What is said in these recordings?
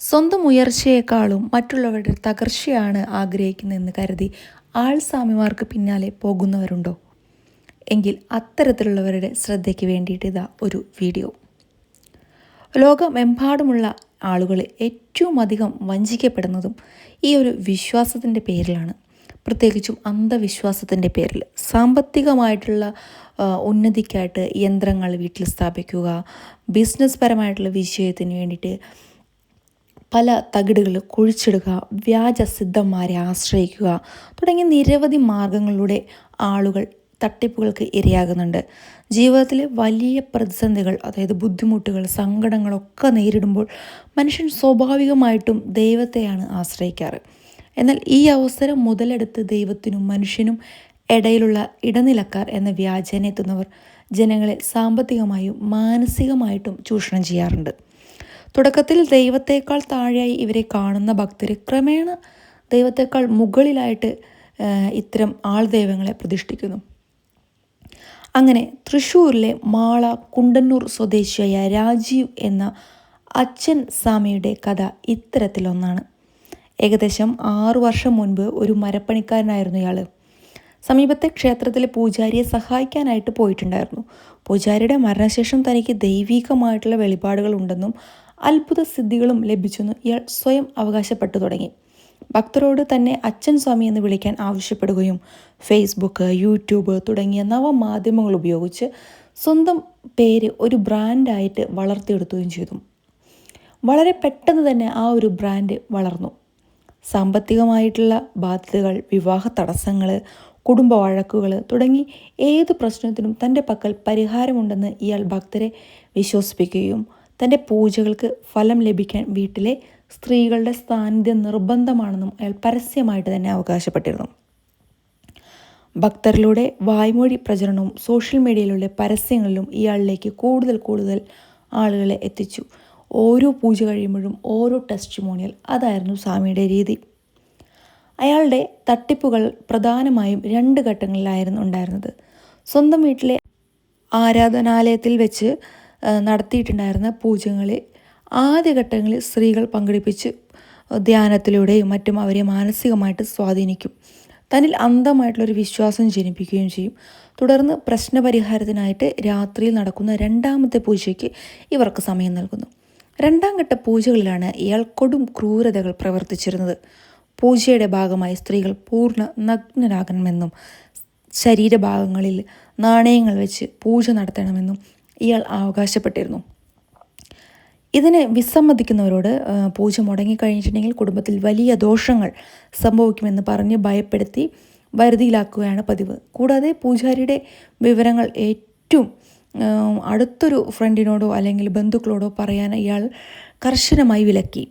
സ്വന്തം ഉയർച്ചയേക്കാളും മറ്റുള്ളവരുടെ തകർച്ചയാണ് ആഗ്രഹിക്കുന്നതെന്ന് കരുതി ആൾസ്വാമിമാർക്ക് പിന്നാലെ പോകുന്നവരുണ്ടോ? എങ്കിൽ അത്തരത്തിലുള്ളവരുടെ ശ്രദ്ധയ്ക്ക് വേണ്ടിയിട്ട് ഇതാ ഒരു വീഡിയോ. ലോകമെമ്പാടുമുള്ള ആളുകൾ ഏറ്റവും അധികം വഞ്ചിക്കപ്പെടുന്നതും ഈ ഒരു വിശ്വാസത്തിന്റെ പേരിലാണ്. പ്രത്യേകിച്ചും അന്ധവിശ്വാസത്തിന്റെ പേരിൽ. സാമ്പത്തികമായിട്ടുള്ള ഉന്നതിക്കായിട്ട് യന്ത്രങ്ങൾ വീട്ടിൽ സ്ഥാപിക്കുക ബിസിനസ് പരമായിട്ടുള്ള വിജയത്തിന് വേണ്ടിയിട്ട് പല തകിടുകൾ കുഴിച്ചിടുക വ്യാജ സിദ്ധന്മാരെ ആശ്രയിക്കുക തുടങ്ങിയ നിരവധി മാർഗങ്ങളിലൂടെ ആളുകൾ തട്ടിപ്പുകൾക്ക് ഇരയാകുന്നുണ്ട്. ജീവിതത്തിലെ വലിയ പ്രതിസന്ധികൾ അതായത് ബുദ്ധിമുട്ടുകൾ സങ്കടങ്ങളൊക്കെ നേരിടുമ്പോൾ മനുഷ്യൻ സ്വാഭാവികമായിട്ടും ദൈവത്തെയാണ് ആശ്രയിക്കാറ്. എന്നാൽ ഈ അവസരം മുതലെടുത്ത് ദൈവത്തിനും മനുഷ്യനും ഇടയിലുള്ള ഇടനിലക്കാർ എന്ന വ്യാജനെത്തുന്നവർ ജനങ്ങളെ സാമ്പത്തികമായും മാനസികമായിട്ടും ചൂഷണം ചെയ്യാറുണ്ട്. തുടക്കത്തിൽ ദൈവത്തേക്കാൾ താഴെയായി ഇവരെ കാണുന്ന ഭക്തർ ക്രമേണ ദൈവത്തേക്കാൾ മുകളിലായിട്ട് ഇത്തരം ആൾ ദൈവങ്ങളെ പ്രതിഷ്ഠിക്കുന്നു. അങ്ങനെ തൃശ്ശൂരിലെ മാള കുണ്ടന്നൂർ സ്വദേശിയായ രാജീവ് എന്ന അച്ഛൻ സ്വാമിയുടെ കഥ ഇത്തരത്തിലൊന്നാണ്. ഏകദേശം ആറു വർഷം മുൻപ് ഒരു മരപ്പണിക്കാരനായിരുന്നു ഇയാൾ സമീപത്തെ ക്ഷേത്രത്തിലെ പൂജാരിയെ സഹായിക്കാനായിട്ട് പോയിട്ടുണ്ടായിരുന്നു. പൂജാരിയുടെ മരണശേഷം തനിക്ക് ദൈവീകമായിട്ടുള്ള വെളിപാടുകൾ ഉണ്ടെന്നും അത്ഭുത സിദ്ധികളും ലഭിച്ചെന്ന് ഇയാൾ സ്വയം അവകാശപ്പെട്ടു തുടങ്ങി. ഭക്തരോട് തന്നെ അച്ഛൻ സ്വാമി എന്ന് വിളിക്കാൻ ആവശ്യപ്പെടുകയും ഫേസ്ബുക്ക് യൂട്യൂബ് തുടങ്ങിയ നവമാധ്യമങ്ങൾ ഉപയോഗിച്ച് സ്വന്തം പേര് ഒരു ബ്രാൻഡായിട്ട് വളർത്തിയെടുത്തുകയും ചെയ്തു. വളരെ പെട്ടെന്ന് തന്നെ ആ ഒരു ബ്രാൻഡ് വളർന്നു. സാമ്പത്തികമായിട്ടുള്ള ബാധ്യതകൾ വിവാഹ തടസ്സങ്ങൾ കുടുംബ വഴക്കുകൾ തുടങ്ങി ഏത് പ്രശ്നത്തിനും തന്റെ പക്കൽ പരിഹാരമുണ്ടെന്ന് ഇയാൾ ഭക്തരെ വിശ്വസിപ്പിക്കുകയും തന്റെ പൂജകൾക്ക് ഫലം ലഭിക്കാൻ വീട്ടിലെ സ്ത്രീകളുടെ സാന്നിധ്യം നിർബന്ധമാണെന്നും അയാൾ പരസ്യമായിട്ട് തന്നെ അവകാശപ്പെട്ടിരുന്നു. ഭക്തരിലൂടെ വായ്മൊഴി പ്രചരണവും സോഷ്യൽ മീഡിയയിലുള്ള പരസ്യങ്ങളിലും ഇയാളിലേക്ക് കൂടുതൽ കൂടുതൽ ആളുകളെ എത്തിച്ചു. ഓരോ പൂജ കഴിയുമ്പോഴും ഓരോ ടെസ്റ്റിമോണിയൽ അതായിരുന്നു സ്വാമിയുടെ രീതി. അയാളുടെ തട്ടിപ്പുകൾ പ്രധാനമായും രണ്ട് ഘട്ടങ്ങളിലായിരുന്നു ഉണ്ടായിരുന്നത്. സ്വന്തം വീട്ടിലെ ആരാധനാലയത്തിൽ വെച്ച് നടത്തിയിട്ടുണ്ടായിരുന്ന പൂജകളിൽ ആദ്യഘട്ടങ്ങളിൽ സ്ത്രീകൾ പങ്കെടുപ്പിച്ച് ധ്യാനത്തിലൂടെയും മറ്റും അവരെ മാനസികമായിട്ട് സ്വാധീനിക്കും. തന്നിൽ അന്ധമായിട്ടുള്ളൊരു വിശ്വാസം ജനിപ്പിക്കുകയും ചെയ്യും. തുടർന്ന് പ്രശ്നപരിഹാരത്തിനായിട്ട് രാത്രിയിൽ നടക്കുന്ന രണ്ടാമത്തെ പൂജയ്ക്ക് ഇവർക്ക് സമയം നൽകുന്നു. രണ്ടാം ഘട്ട പൂജകളിലാണ് ഇയാൾ കൊടും ക്രൂരതകൾ പ്രവർത്തിച്ചിരുന്നത്. പൂജയുടെ ഭാഗമായി സ്ത്രീകൾ പൂർണ നഗ്നരാകണമെന്നും ശരീരഭാഗങ്ങളിൽ നാണയങ്ങൾ വെച്ച് പൂജ നടത്തണമെന്നും ഇയാൾ അവകാശപ്പെട്ടിരുന്നു. ഇതിനെ വിസമ്മതിക്കുന്നവരോട് പൂജ മുടങ്ങിക്കഴിഞ്ഞിട്ടുണ്ടെങ്കിൽ കുടുംബത്തിൽ വലിയ ദോഷങ്ങൾ സംഭവിക്കുമെന്ന് പറഞ്ഞ് ഭയപ്പെടുത്തി വരുതിയിലാക്കുകയാണ് പതിവ്. കൂടാതെ പൂജാരിയുടെ വിവരങ്ങൾ ഏറ്റവും അടുത്തൊരു ഫ്രണ്ടിനോടോ അല്ലെങ്കിൽ ബന്ധുക്കളോടോ പറയാൻ ഇയാൾ കർശനമായി വിലക്കി.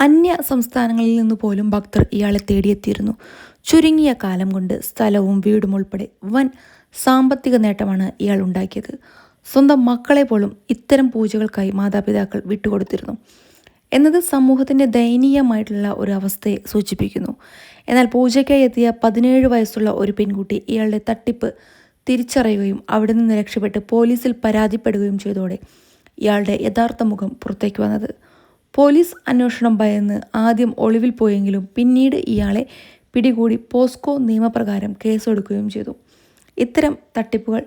അന്യ സംസ്ഥാനങ്ങളിൽ നിന്ന് പോലും ഭക്തർ ഇയാളെ തേടിയെത്തിയിരുന്നു. ചുരുങ്ങിയ കാലം കൊണ്ട് സ്ഥലവും വീടും ഉൾപ്പെടെ വൻ സാമ്പത്തിക നേട്ടമാണ് ഇയാൾ ഉണ്ടാക്കിയത്. സ്വന്തം മക്കളെ പോലും ഇത്തരം പൂജകൾക്കായി മാതാപിതാക്കൾ വിട്ടുകൊടുത്തിരുന്നു. എന്നത് സമൂഹത്തിന്റെ ദയനീയമായിട്ടുള്ള ഒരു അവസ്ഥയെ സൂചിപ്പിക്കുന്നു. എന്നാൽ പൂജയ്ക്കായി എത്തിയ പതിനേഴ് വയസ്സുള്ള ഒരു പെൺകുട്ടി ഇയാളുടെ തട്ടിപ്പ് തിരിച്ചറിയുകയും അവിടെ നിന്ന് രക്ഷപ്പെട്ട് പോലീസിൽ പരാതിപ്പെടുകയും ചെയ്തതോടെ ഇയാളുടെ യഥാർത്ഥ മുഖം പുറത്തേക്ക് വന്നത്. പോലീസ് അന്വേഷണം ഭയന്ന് ആദ്യം ഒളിവിൽ പോയെങ്കിലും പിന്നീട് ഇയാളെ പിടികൂടി പോസ്കോ നിയമപ്രകാരം കേസെടുക്കുകയും ചെയ്തു. ഇത്തരം തട്ടിപ്പുകൾ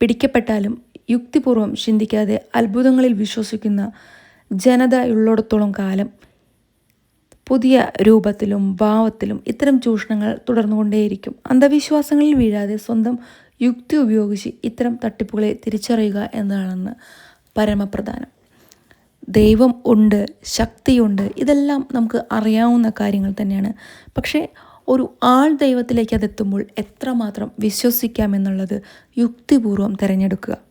പിടിക്കപ്പെട്ടാലും യുക്തിപൂർവം ചിന്തിക്കാതെ അത്ഭുതങ്ങളിൽ വിശ്വസിക്കുന്ന ജനതയുള്ളിടത്തോളം കാലം പുതിയ രൂപത്തിലും ഭാവത്തിലും ഇത്തരം ചൂഷണങ്ങൾ തുടർന്നുകൊണ്ടേയിരിക്കും. അന്ധവിശ്വാസങ്ങളിൽ വീഴാതെ സ്വന്തം യുക്തി ഉപയോഗിച്ച് ഇത്തരം തട്ടിപ്പുകളെ തിരിച്ചറിയുക എന്നതാണെന്ന് പരമപ്രധാനം. ദൈവം ഉണ്ട് ശക്തിയുണ്ട് ഇതെല്ലാം നമുക്ക് അറിയാവുന്ന കാര്യങ്ങൾ തന്നെയാണ്. പക്ഷേ ഒരു ആൾ ദൈവത്തിലേക്ക് അതെത്തുമ്പോൾ എത്രമാത്രം വിശ്വസിക്കാമെന്നുള്ളത് യുക്തിപൂർവം തിരഞ്ഞെടുക്കുക.